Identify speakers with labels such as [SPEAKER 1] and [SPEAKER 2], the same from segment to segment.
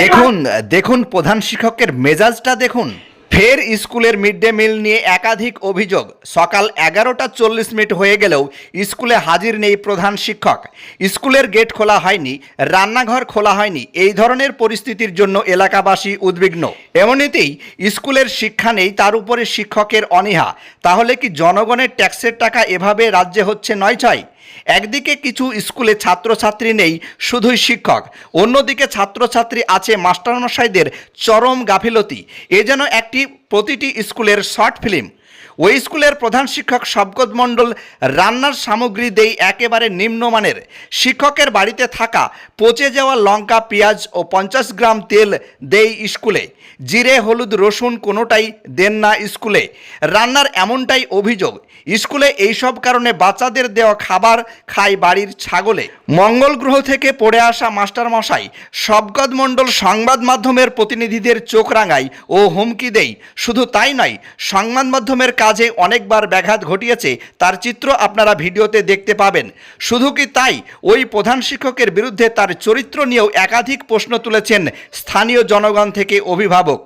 [SPEAKER 1] দেখেন
[SPEAKER 2] দেখুন প্রধান শিক্ষকের মেজাজটা দেখুন। ফের স্কুলের মিড ডে মিল নিয়ে একাধিক অভিযোগ। সকাল এগারোটা চল্লিশ মিনিট হয়ে গেলেও স্কুলে হাজির নেই প্রধান শিক্ষক। স্কুলের গেট খোলা হয়নি, রান্নাঘর খোলা হয়নি, এই ধরনের পরিস্থিতির জন্য এলাকাবাসী উদ্বিগ্ন। এমনিতেই স্কুলের শিক্ষা নেই, তার উপরে শিক্ষকের অনীহা। তাহলে কি জনগণের ট্যাক্সের টাকা এভাবে রাজ্যে হচ্ছে নয় ছয়? একদিকে কিছু স্কুলে ছাত্রছাত্রী নেই, শুধুই শিক্ষক। অন্যদিকে ছাত্রছাত্রী আছে মাস্টারমশাইদের চরম গাফিলতি। এ যেন একটি প্রতিটি স্কুলের শর্ট ফিল্ম। ওই স্কুলের প্রধান শিক্ষক শবকত মণ্ডল রান্নার সামগ্রী দেই একেবারে নিম্নমানের। শিক্ষকের বাড়িতে থাকা পচে যাওয়া লঙ্কা, পেঁয়াজ ও পঞ্চাশ গ্রাম তেল দেই স্কুলে। জিরে, হলুদ, রসুন কোনোটাই দেন না স্কুলে। রান্নার এমনটাই অভিযোগ, স্কুলে এইসব কারণে বাচ্চাদের দেওয়া খাবার খায় বাড়ির ছাগলে। মঙ্গল গ্রহ থেকে পড়ে আসা মাস্টার মশাই শবকত মণ্ডল সংবাদ মাধ্যমের প্রতিনিধিদের চোখ রাঙায় ও হুমকি দেই। শুধু তাই নয়, সংবাদ মাধ্যমের কাজে অনেকবার ব্যাঘাত ঘটিয়েছে তার চিত্র আপনারা ভিডিওতে দেখতে পাবেন। শুধু কি তাই ওই প্রধান শিক্ষকের বিরুদ্ধে তার চরিত্র নিয়েও একাধিক প্রশ্ন তুলেছেন স্থানীয় জনগণ থেকে অভিভাবক।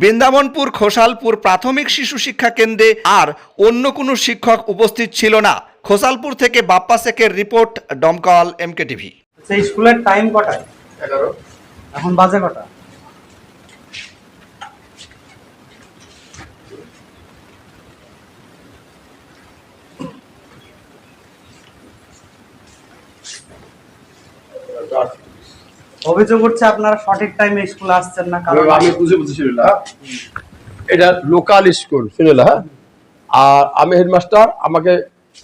[SPEAKER 2] বৃন্দাবনপুর খোসালপুর প্রাথমিক শিশু শিক্ষা কেন্দ্রে আর অন্য কোনো শিক্ষক উপস্থিত ছিল না। খোসালপুর থেকে বাপ্পা শেখের রিপোর্ট ডমকল এমকে টিভি
[SPEAKER 3] সেই স্কুলের টাইম কটায়? এখন বাজে কটা? অভিযোগ উঠছে আপনারা সঠিক টাইমে স্কুলে আসছেন না কারণ
[SPEAKER 4] আমি বুঝে বুঝে শুনিল হ্যাঁ। এটা লোকাল স্কুল শুনিল হ্যাঁ? আর আমি হেডমাস্টার আমাকে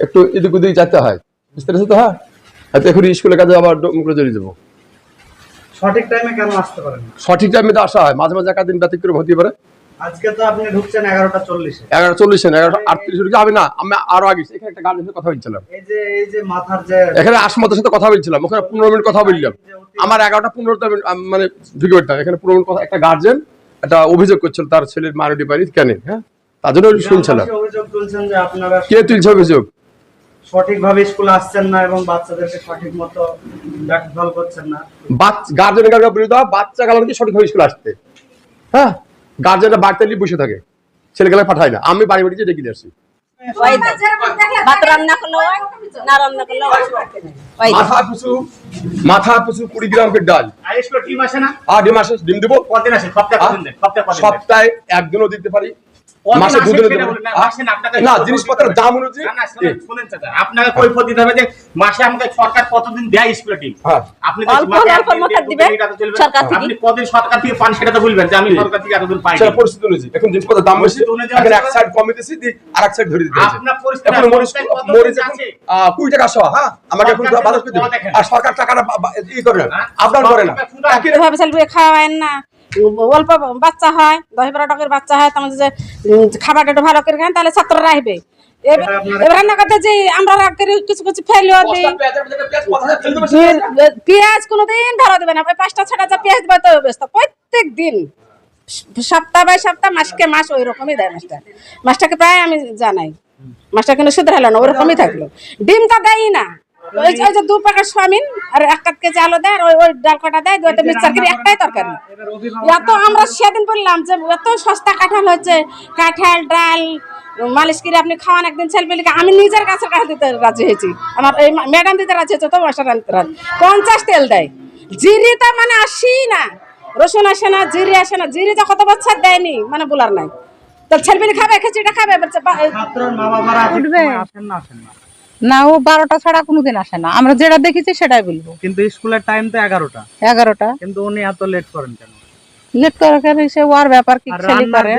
[SPEAKER 4] একটু এদিক ওদিক যেতে হয়। বুঝতে পেরেছ তো হ্যাঁ? হয়তো এখন স্কুলের কাজে আবার মুখে জড়িয়ে যাব।
[SPEAKER 3] সঠিক টাইমে কেন আসতে পারেন না?
[SPEAKER 4] সঠিক টাইমে তো আসা হয় মাঝে মাঝে একাদিন ব্যতিক্রম হতে পারে।
[SPEAKER 3] আজকে তো আপনি ঢুকছেন এগারোটা চল্লিশে।
[SPEAKER 4] এগারো চল্লিশ না এগারোটা আটত্রিশ আমি না আমি আরও আগে এখানে একটা গার্জেনের কথা বলছিলাম।
[SPEAKER 3] এই যে এই যে মাথার যে
[SPEAKER 4] এখানে আসমতের সাথে কথা বলছিলাম ওখানে মিনিট কথা বললাম। আমার মানে ঢুকে এখানে মিনিট কথা একটা গার্জেন একটা অভিযোগ করছিল তার ছেলের মারুটি বাড়ি কেন? হ্যাঁ? তার জন্য শুনছিলাম।
[SPEAKER 3] অভিযোগ তুলছেন যে আপনারা
[SPEAKER 4] কে তুলছে অভিযোগ?
[SPEAKER 3] সঠিকভাবে স্কুলে আসছেন না এবং বাচ্চাদেরকে সঠিক মতো দেখভাল করছেন না।
[SPEAKER 4] গার্জেনের কাছে বিরুদ্ধে বাচ্চা কালো কি সঠিকভাবে স্কুলে আসতে হ্যাঁ? গার্জেনরা বাড়িতে নিয়ে বসে থাকে। ছেলেগুলো পাঠায় না। আমি বাড়ি বাড়িতে ডেকে নিয়ে আসি। মাথা পিছু মাথা পিছু কুড়ি গ্রামের ডাল। ডিম ডিম দেবো।
[SPEAKER 1] সপ্তাহে কদিন দেন সপ্তাহে কদিন দেন
[SPEAKER 4] সপ্তাহে একদিনও দিতে পারি। মাসে
[SPEAKER 1] না, মাসে আপনাকে
[SPEAKER 4] না জিনিসপত্রের দাম অনুযায়ী
[SPEAKER 1] না, না, শুনেন, চাচা, আপনাকে কৈফিয়ত দিতে হবে যে মাসে আমাকে সরকার কতদিন দেয় স্কুলে টিম
[SPEAKER 4] হ্যাঁ।
[SPEAKER 1] আপনি।
[SPEAKER 5] সরকার থেকে।
[SPEAKER 1] আপনি কদিন সরকার থেকে পান সেটা তো বলবেন যে আমি সরকার থেকে এতদিন পাই
[SPEAKER 4] সেটা পরিস্থিতি অনুযায়ী এখন জিনিসপত্রের দাম বেশি এখন এক সাইড কমে দিছি দি আর এক সাইড ধরে দিতে।
[SPEAKER 1] আপনার পরিস্থিতি
[SPEAKER 4] এখন মরিচ
[SPEAKER 1] আপনার
[SPEAKER 4] মরিচ এখন
[SPEAKER 1] আছে?
[SPEAKER 4] আহ, কুড়ি টাকা শোয়া হ্যাঁ আমাকে এখন বাজার করে আর সরকার টাকাটা ই করে না
[SPEAKER 1] হ্যাঁ?
[SPEAKER 4] আপনার করে না
[SPEAKER 5] চালবে খাওয়ায় না অল্প বাচ্চা হয় দশ বারো টাকার বাচ্চা হয় তোমার যে খাবারটা একটু ভালো করে খান তাহলে ছাত্ররা আসবে। এবার রান্না করতে যে আমরা কিছু কিছু ফেলেও দিই।
[SPEAKER 4] পেঁয়াজ দেবে
[SPEAKER 5] কোনোদিন না। ওই পাঁচটা ছটা যা পেঁয়াজ দেবে তো ব্যস্ত। প্রত্যেক দিন সপ্তাহ বাই সপ্তাহ মাসকে মাস ওই রকমই দেয় মাছটা। মাছটাকে প্রায় আমি জানাই। মাছটা কিন্তু শুধু হলো না ওরকমই থাকল। ডিমটা দেয়ই না। ওই যে- ওই যে দু প্যাকেট সোয়াবিন আর এক কাপ কেজি আলু দেয় আর ওই ওই ডাল কটা দেয় দুটো মিক্সার করে একটাই তরকারি। এত আমরা সেদিন বললাম যে এত সস্তা কাঁঠাল হচ্ছে কাঁঠাল ডাল মালিশ করে আপনি খাওয়ান একদিন ছেলেপেলিকে আমি নিজের কাছে কাছে দিতে রাজি হয়েছি। আমার এই ম্যাডাম দিতে রাজি হয়েছে তো মাস্টার পঞ্চাশ তেল দেয়। জিরি তো মানে আসি না। রসুন আসে না জিরি আসে না। জিরি তো কত বছর দেয়নি মানে বলার নাই। তো ছেলেপেলি খাবে খিচুড়িটা খাবে বাচ্চা
[SPEAKER 3] মা বাবারা
[SPEAKER 6] উঠবে।
[SPEAKER 3] আসেন না আসেন না
[SPEAKER 6] ও বারোটা ছাড়া কোনোদিন আসে না। আমরা যেটা দেখেছি সেটাই বলব।
[SPEAKER 3] কিন্তু স্কুলের টাইম তো এগারোটা।
[SPEAKER 6] এগারোটা।
[SPEAKER 3] কিন্তু উনি এত লেট করেন কেন?
[SPEAKER 6] লেট করে করে সে ওর ব্যাপার কি ছেলে করে।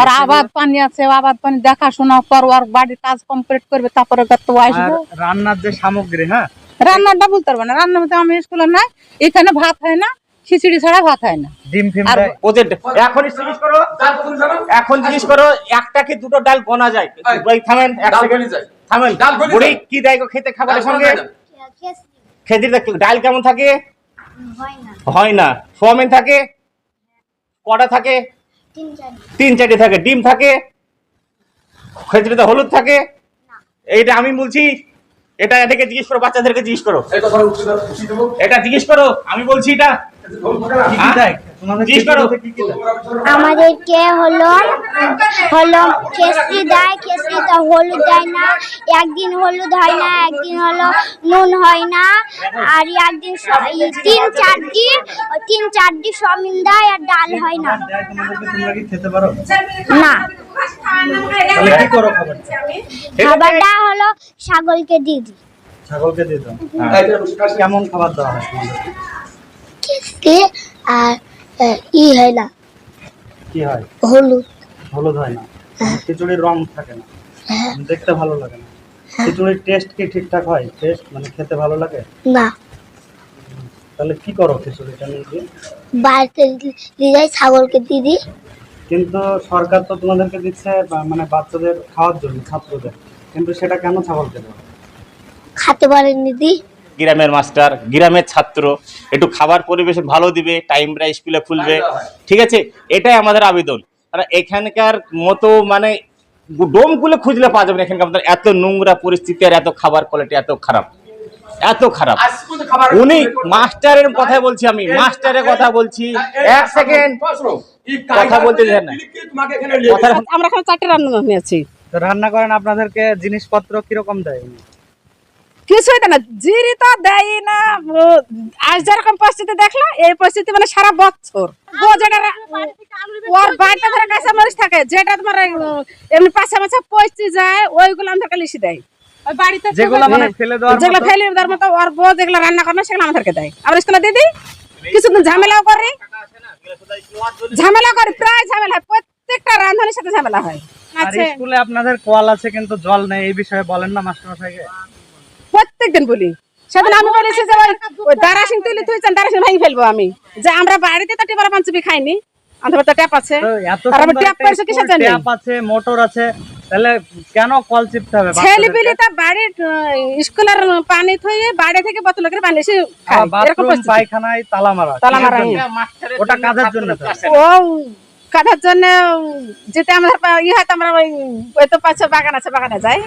[SPEAKER 6] ওর আবাদ পানি আছে আবাদ পানি দেখাশোনা পর ওর বাড়ির কাজ কমপ্লিট করবে তারপরে তো
[SPEAKER 3] আর রান্নার যে সামগ্রী হ্যাঁ?
[SPEAKER 6] রান্নাটা বলতে পারব না। রান্না মধ্যে আমি স্কুলে নাই এখানে ভাত হয় না খিচুড়ি ছাড়া ভাত হয় না।
[SPEAKER 3] ডিম ফিম
[SPEAKER 1] ওদের এখন জিজ্ঞেস করো
[SPEAKER 4] ডাল
[SPEAKER 1] এখন জিজ্ঞেস করো একটা কি দুটো ডাল গোনা যায়? থামেন এক সেকেন্ড
[SPEAKER 4] যায়।
[SPEAKER 1] থামেন বুড়ি কি দেয় গো খেতে খাবারের সঙ্গে? খেতে ডাল কেমন থাকে?
[SPEAKER 7] হয় না।
[SPEAKER 1] সোয়াবিন থাকে? কটা থাকে?
[SPEAKER 7] তিন
[SPEAKER 1] চারটে। থাকে। ডিম থাকে? খেজুরিতে হলুদ থাকে? এইটা আমি বলছি এটা থেকে জিজ্ঞেস করো বাচ্চাদেরকে জিজ্ঞেস করো। এটা জিজ্ঞেস করো আমি বলছি এটা।
[SPEAKER 3] দেয় দেয়
[SPEAKER 7] আমাদেরকে হলো হলো খেসরি দেয় খেসরিতে হলুদ দেয় না একদিন হলুদ হয় না একদিন হলো নুন হয় না আর একদিন তিন চার দিন তিন চার দিন সমিন দেয় আর ডাল হয় না।
[SPEAKER 3] দেয় তোমাদেরকে তোমরা কি খেতে পারো
[SPEAKER 7] না।
[SPEAKER 3] তাহলে কি করো খাবারটা?
[SPEAKER 7] খাবারটা হলো ছাগলকে দিয়ে দিই।
[SPEAKER 3] ছাগলকে দিত কেমন খাবার দেওয়া হয়?
[SPEAKER 7] আর ই হয় না।
[SPEAKER 3] কি হয়?
[SPEAKER 7] হলুদ।
[SPEAKER 3] হলুদ হয় না। খিচুড়ির রং থাকে না। দেখতে ভালো লাগে না। খিচুড়ির টেস্ট কি ঠিকঠাক হয়? টেস্ট মানে খেতে ভালো লাগে?
[SPEAKER 7] না।
[SPEAKER 3] তাহলে কি করো খিচুড়িটা নিয়ে গিয়ে?
[SPEAKER 7] বাড়িতে যাই ছাগলকে দিয়ে দিই
[SPEAKER 3] কিন্তু সরকার তো তোমাদেরকে দিচ্ছে মানে বাচ্চাদের খাওয়ার জন্য ছাত্রদের। কিন্তু সেটা কেন ছাগলকে দেওয়া
[SPEAKER 7] খাতে পারেননি দি।
[SPEAKER 1] গ্রামের মাস্টার গ্রামের ছাত্র একটু খাবার পরিবেশন ভালো দিবে টাইমটা স্কুলে খুলবে ঠিক আছে? এটাই আমাদের আবেদন। আর এখানকার মতো মানে ডোম খুলে খুঁজলে পাওয়া যাবে না এখানকার মতো। এত নোংরা পরিস্থিতি আর এত খাবার কোয়ালিটি এত খারাপ। এত খারাপ। উনি মাস্টারের কথা বলছি আমি মাস্টারের কথা বলছি। এক সেকেন্ড কথা বলতে দেন না।
[SPEAKER 5] আমরা এখন চারটে রান্না নিয়েছি
[SPEAKER 3] তো রান্না করেন আপনাদেরকে জিনিসপত্র কীরকম দেয়?
[SPEAKER 5] কিছুই দেয় না জিরি তো দেয় না। আজ যেরকম পরিস্থিতি দেখল এই পরিস্থিতি মানে সারা বছর। ওর বাড়িতে ধরে কাঁচা মরিচ থাকে যেটা তোমার এমনি পাশে মাছে পচতে যায় ওইগুলো আমাদেরকে লিখে দেয়
[SPEAKER 3] যেগুলো মানে ফেলে দেওয়ার মতো-
[SPEAKER 5] ফেলে দেওয়ার মতো ওর বউ যেগুলো রান্না করবে সেগুলো আমাদেরকে দেয়। আমরা স্কুলে দিয়ে কিছুদিন ঝামেলাও করি। ঝামেলা করি প্রায় ঝামেলা হয় প্রত্যেকটা রান্ধনের সাথে ঝামেলা হয়।
[SPEAKER 3] স্কুলে আপনাদের কল আছে কিন্তু জল নেই এই বিষয়ে বলেন না মাস্টারমশাইকে।
[SPEAKER 5] প্রত্যেকদিন বলি। সেদিন আমি বলেছি যে ওই- দারাসিং তুলি তুইছেন দারাসিং ভাঙি ফেলব আমি। যে আমরা বাড়িতে তো টিপারা পাঞ্চবি খাইনি আমাদের তো ট্যাপ আছে। আর আমার ট্যাপ
[SPEAKER 3] একটা
[SPEAKER 5] কিসের জন্য?
[SPEAKER 3] ট্যাপ আছে মোটর আছে তাহলে কেন কল চিপতে হবে?
[SPEAKER 5] ছেলে
[SPEAKER 3] বাচ্চাদেরকে?
[SPEAKER 5] পিলি তো স্কুলের পানি থইয়ে বাড়ি থেকে বোতল করে পানি এসে এরকম
[SPEAKER 3] পায়খানায় তালা মারা
[SPEAKER 5] তালা মারা।
[SPEAKER 3] ওটা কাজের জন্য
[SPEAKER 5] ও জন্য যেতে আমাদের পা- ইয়ে হয় আমরা ওই ওই তো পাশে বাগান আছে বাগানে যাই।